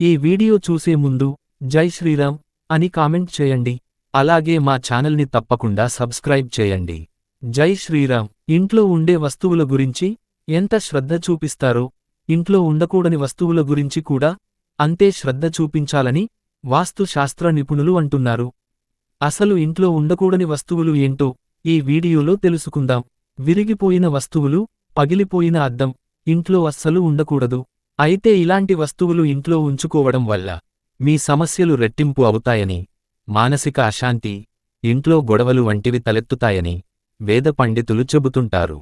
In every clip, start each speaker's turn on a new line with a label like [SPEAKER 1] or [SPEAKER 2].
[SPEAKER 1] ఈ వీడియో చూసే ముందు జై శ్రీరామ్ అని కామెంట్ చేయండి. అలాగే మా ఛానల్ని తప్పకుండా సబ్స్క్రైబ్ చేయండి. జై శ్రీరామ్. ఇంట్లో ఉండే వస్తువుల గురించి ఎంత శ్రద్ధ చూపిస్తారో ఇంట్లో ఉండకూడని వస్తువుల గురించి కూడా అంతే శ్రద్ధ చూపించాలని వాస్తుశాస్త్ర నిపుణులు అంటున్నారు. అసలు ఇంట్లో ఉండకూడని వస్తువులు ఏంటో ఈ వీడియోలో తెలుసుకుందాం. విరిగిపోయిన వస్తువులు పగిలిపోయిన అద్దం ఇంట్లో అస్సలు ఉండకూడదు. అయితే ఇలాంటి వస్తువులు ఇంట్లో ఉంచుకోవడం వల్ల మీ సమస్యలు రెట్టింపు అవుతాయని మానసిక అశాంతి ఇంట్లో గొడవలు వంటివి తలెత్తుతాయని వేద పండితులు చెబుతుంటారు.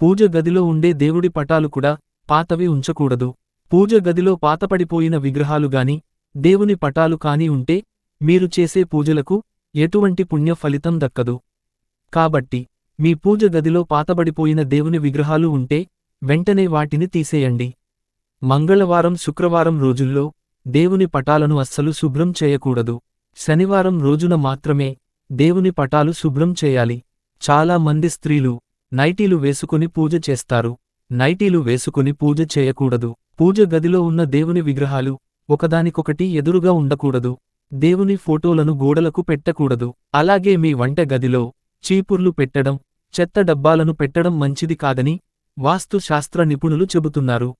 [SPEAKER 1] పూజ గదిలో ఉండే దేవుడి పటాలు కూడా పాతవి ఉంచకూడదు. పూజ గదిలో పాతపడిపోయిన విగ్రహాలుగాని దేవుని పటాలు కాని ఉంటే మీరు చేసే పూజలకు ఎటువంటి పుణ్య ఫలితం దక్కదు. కాబట్టి మీ పూజ గదిలో పాతబడిపోయిన దేవుని విగ్రహాలు ఉంటే వెంటనే వాటిని తీసేయండి. మంగళవారం శుక్రవారం రోజుల్లో దేవుని పటాలను అస్సలు శుభ్రం చేయకూడదు. శనివారం రోజున మాత్రమే దేవుని పటాలు శుభ్రం చేయాలి. చాలా మంది స్త్రీలు నైటీలు వేసుకుని పూజ చేస్తారు. నైటీలు వేసుకుని పూజ చేయకూడదు. పూజ గదిలో ఉన్న దేవుని విగ్రహాలు ఒకదానికొకటి ఎదురుగా ఉండకూడదు. దేవుని ఫోటోలను గోడలకు పెట్టకూడదు. అలాగే మీ వంట గదిలో చీపుర్లు పెట్టడం చెత్త డబ్బాలను పెట్టడం మంచిది కాదని వాస్తు శాస్త్ర నిపుణులు చెబుతున్నారు.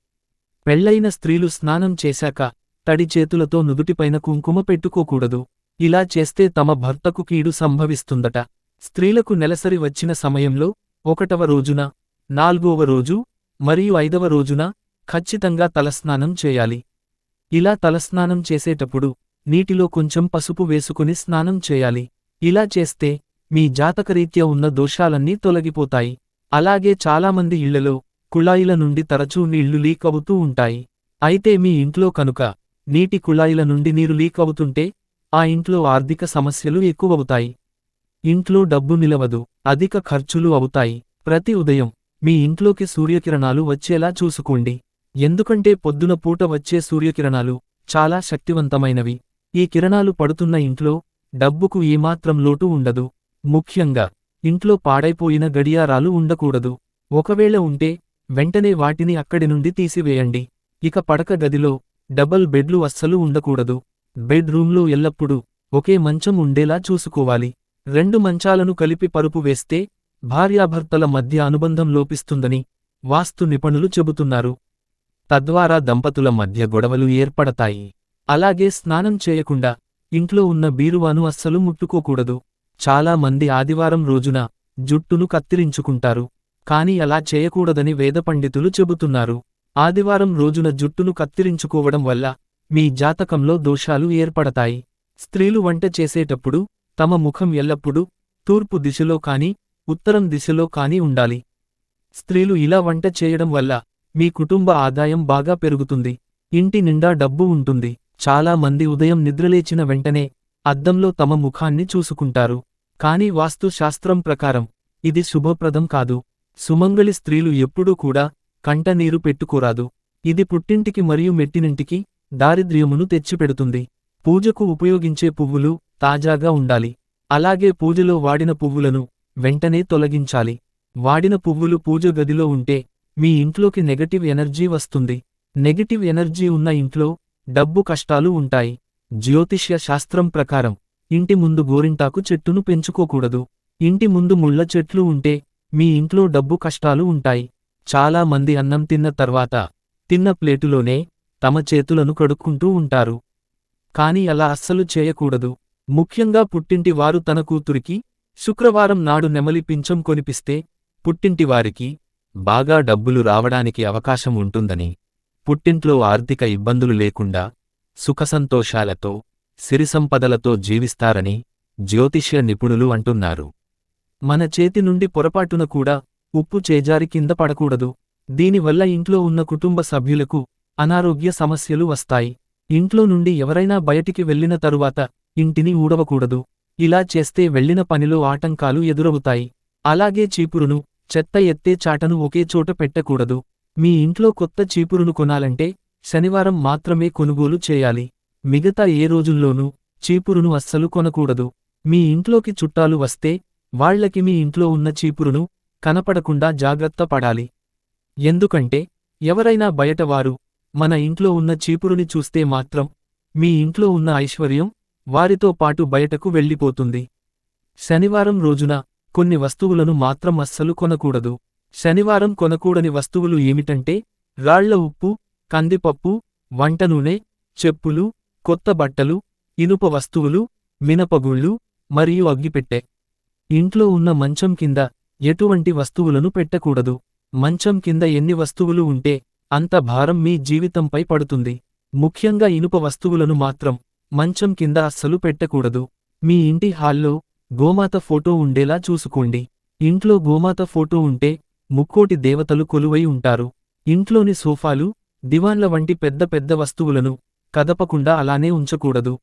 [SPEAKER 1] పెళ్ళైన స్త్రీలు స్నానం చేశాక తడి చేతులతో నుదుటిపైన కుంకుమ పెట్టుకోకూడదు. ఇలా చేస్తే తమ భర్తకు కీడు సంభవిస్తుందట. స్త్రీలకు నెలసరి వచ్చిన సమయంలో ఒకటవ రోజున నాల్గవ రోజు మరియు ఐదవ రోజున ఖచ్చితంగా తలస్నానం చేయాలి. ఇలా తలస్నానం చేసేటప్పుడు నీటిలో కొంచెం పసుపు వేసుకుని స్నానం చేయాలి. ఇలా చేస్తే మీ జాతకరీత్యా ఉన్న దోషాలన్నీ తొలగిపోతాయి. అలాగే చాలామంది ఇళ్ళలో కుళాయిల నుండి తరచూ నీళ్ళు లీక్ అవుతూ ఉంటాయి. అయితే మీ ఇంట్లో కనుక నీటి కుళాయిల నుండి నీరు లీక్ అవుతుంటే ఆ ఇంట్లో ఆర్థిక సమస్యలు ఎక్కువవుతాయి. ఇంట్లో డబ్బు నిలవదు అధిక ఖర్చులు అవుతాయి. ప్రతి ఉదయం మీ ఇంట్లోకి సూర్యకిరణాలు వచ్చేలా చూసుకోండి. ఎందుకంటే పొద్దున పూట వచ్చే సూర్యకిరణాలు చాలా శక్తివంతమైనవి. ఈ కిరణాలు పడుతున్న ఇంట్లో డబ్బుకు ఏమాత్రం లోటు ఉండదు. ముఖ్యంగా ఇంట్లో పాడైపోయిన గడియారాలు ఉండకూడదు. ఒకవేళ ఉంటే వెంటనే వాటిని అక్కడి నుండి తీసివేయండి. ఇక పడక గదిలో డబల్ బెడ్లు అస్సలు ఉండకూడదు. బెడ్రూంలో ఎల్లప్పుడూ ఒకే మంచం ఉండేలా చూసుకోవాలి. రెండు మంచాలను కలిపి పరుపు వేస్తే భార్యాభర్తల మధ్య అనుబంధం లోపిస్తుందని వాస్తు నిపుణులు చెబుతున్నారు. తద్వారా దంపతుల మధ్య గొడవలు ఏర్పడతాయి. అలాగే స్నానం చేయకుండా ఇంట్లో ఉన్న బీరువాను అస్సలు ముట్టుకోకూడదు. చాలా మంది ఆదివారం రోజున జుట్టును కత్తిరించుకుంటారు. కాని అలా చేయకూడదని వేద పండితులు చెబుతున్నారు. ఆదివారం రోజున జుట్టును కత్తిరించుకోవడం వల్ల మీ జాతకంలో దోషాలు ఏర్పడతాయి. స్త్రీలు వంట చేసేటప్పుడు తమ ముఖం ఎల్లప్పుడూ తూర్పు దిశలో కాని ఉత్తరం దిశలో కాని ఉండాలి. స్త్రీలు ఇలా వంట చేయడం వల్ల మీ కుటుంబ ఆదాయం బాగా పెరుగుతుంది. ఇంటి నిండా డబ్బు ఉంటుంది. చాలా మంది ఉదయం నిద్రలేచిన వెంటనే అద్దంలో తమ ముఖాన్ని చూసుకుంటారు. కాని వాస్తు శాస్త్రం ప్రకారం ఇది శుభప్రదం కాదు. సుమంగళి స్త్రీలు ఎప్పుడూ కూడా కంటనీరు పెట్టుకోరాదు. ఇది పుట్టింటికి మరియు మెట్టినింటికి దారిద్ర్యమును తెచ్చిపెడుతుంది. పూజకు ఉపయోగించే పువ్వులు తాజాగా ఉండాలి. అలాగే పూజలో వాడిన పువ్వులను వెంటనే తొలగించాలి. వాడిన పువ్వులు పూజ గదిలో ఉంటే మీ ఇంట్లోకి నెగటివ్ ఎనర్జీ వస్తుంది. నెగటివ్ ఎనర్జీ ఉన్న ఇంట్లో డబ్బు కష్టాలు ఉంటాయి. జ్యోతిష్య శాస్త్రం ప్రకారం ఇంటి ముందు గోరింటాకు చెట్టును పెంచుకోకూడదు. ఇంటి ముందు ముళ్ళ చెట్లు ఉంటే మీ ఇంట్లో డబ్బు కష్టాలు ఉంటాయి. చాలా మంది అన్నం తిన్న తర్వాత తిన్న ప్లేటులోనే తమ చేతులను కడుక్కుంటూ ఉంటారు. కాని అలా అస్సలు చేయకూడదు. ముఖ్యంగా పుట్టింటి వారు తన కూతురికి శుక్రవారం నాడు నెమలి పింఛం కొనిపిస్తే పుట్టింటివారికి బాగా డబ్బులు రావడానికి అవకాశం ఉంటుందని పుట్టింట్లో ఆర్థిక ఇబ్బందులు లేకుండా సుఖసంతోషాలతో సిరిసంపదలతో జీవిస్తారని జ్యోతిష్య నిపుణులు అంటున్నారు. మన చేతి నుండి పొరపాటున కూడా ఉప్పు చేజారి కింద పడకూడదు. దీనివల్ల ఇంట్లో ఉన్న కుటుంబ సభ్యులకు అనారోగ్య సమస్యలు వస్తాయి. ఇంట్లో నుండి ఎవరైనా బయటికి వెళ్ళిన తరువాత ఇంటిని ఊడవకూడదు. ఇలా చేస్తే వెళ్ళిన పనిలో ఆటంకాలు ఎదురవుతాయి. అలాగే చీపురును చెత్త ఎత్తే చాటను ఒకే చోట పెట్టకూడదు. మీ ఇంట్లో కొత్త చీపురును కొనాలంటే శనివారం మాత్రమే కొనుగోలు చేయాలి. మిగతా ఏ రోజుల్లోనూ చీపురును అస్సలు కొనకూడదు. మీ ఇంట్లోకి చుట్టాలు వస్తే వాళ్ళకి మీ ఇంట్లో ఉన్న చీపురును కనపడకుండా జాగ్రత్త పడాలి. ఎందుకంటే ఎవరైనా బయటవారు మన ఇంట్లో ఉన్న చీపురుని చూస్తే మాత్రం మీ ఇంట్లో ఉన్న ఐశ్వర్యం వారితో పాటు బయటకు వెళ్ళిపోతుంది. శనివారం రోజున కొన్ని వస్తువులను మాత్రం అస్సలు కొనకూడదు. శనివారం కొనకూడని వస్తువులు ఏమిటంటే రాళ్ళ ఉప్పు కందిపప్పు వంట నూనె చెప్పులు కొత్త బట్టలు ఇనుప వస్తువులు మినపగుళ్ళు మరియు అగ్గిపెట్టె. ఇంట్లో ఉన్న మంచం కింద ఎటువంటి వస్తువులను పెట్టకూడదు. మంచం కింద ఎన్ని వస్తువులు ఉంటే అంత భారం మీ జీవితంపై పడుతుంది. ముఖ్యంగా ఇనుప వస్తువులను మాత్రం మంచం కింద అస్సలు పెట్టకూడదు. మీ ఇంటి హాల్లో గోమాత ఫోటో ఉండేలా చూసుకోండి. ఇంట్లో గోమాత ఫోటో ఉంటే ముక్కోటి దేవతలు కొలువై ఉంటారు. ఇంట్లోని సోఫాలు దివాన్ల వంటి పెద్ద పెద్ద వస్తువులను కదపకుండా అలానే ఉంచకూడదు.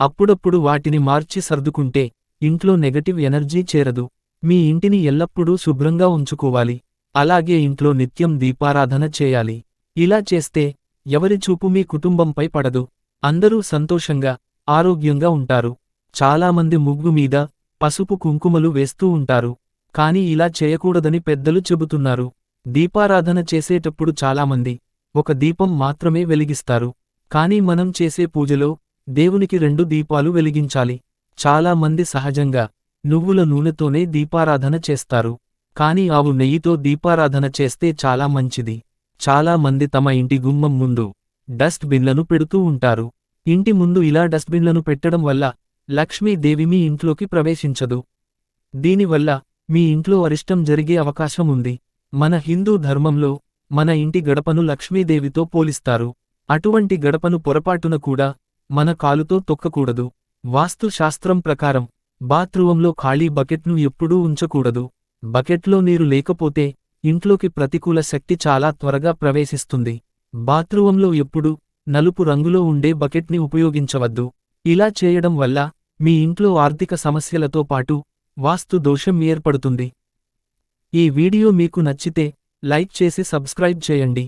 [SPEAKER 1] అప్పుడప్పుడు వాటిని మార్చి సర్దుకుంటే ఇంట్లో నెగటివ్ ఎనర్జీ చేరదు. మీ ఇంటిని ఎల్లప్పుడూ శుభ్రంగా ఉంచుకోవాలి. అలాగే ఇంట్లో నిత్యం దీపారాధన చేయాలి. ఇలా చేస్తే ఎవరి చూపు మీ కుటుంబంపై పడదు. అందరూ సంతోషంగా ఆరోగ్యంగా ఉంటారు. చాలామంది ముగ్గు మీద పసుపు కుంకుమలు వేస్తూ ఉంటారు. కాని ఇలా చేయకూడదని పెద్దలు చెబుతున్నారు. దీపారాధన చేసేటప్పుడు చాలామంది ఒక దీపం మాత్రమే వెలిగిస్తారు. కానీ మనం చేసే పూజలో దేవునికి రెండు దీపాలు వెలిగించాలి. చాలా మంది సహజంగా నువ్వుల నూనెతోనే దీపారాధన చేస్తారు. కాని ఆవు నెయ్యితో దీపారాధన చేస్తే చాలా మంచిది. చాలా మంది తమ ఇంటి గుమ్మం ముందు డస్ట్ బిన్లను పెడుతూ ఉంటారు. ఇంటి ముందు ఇలా డస్ట్బిన్లను పెట్టడం వల్ల లక్ష్మీదేవి మీ ఇంట్లోకి ప్రవేశించదు. దీనివల్ల మీ ఇంట్లో అరిష్టం జరిగే అవకాశం ఉంది. మన హిందూ ధర్మంలో మన ఇంటి గడపను లక్ష్మీదేవితో పోలిస్తారు. అటువంటి గడపను పొరపాటున కూడా మన కాలుతో తొక్కకూడదు. వాస్తుశాస్త్రం ప్రకారం బాత్రూంలో ఖాళీ బకెట్ను ఎప్పుడూ ఉంచకూడదు. బకెట్లో నీరు లేకపోతే ఇంట్లోకి ప్రతికూల శక్తి చాలా త్వరగా ప్రవేశిస్తుంది. బాత్రూంలో ఎప్పుడూ నలుపు రంగులో ఉండే బకెట్ని ఉపయోగించవద్దు. ఇలా చేయడం వల్ల మీ ఇంట్లో ఆర్థిక సమస్యలతో పాటు వాస్తు దోషం ఏర్పడుతుంది. ఈ వీడియో మీకు నచ్చితే లైక్ చేసి సబ్స్క్రైబ్ చేయండి.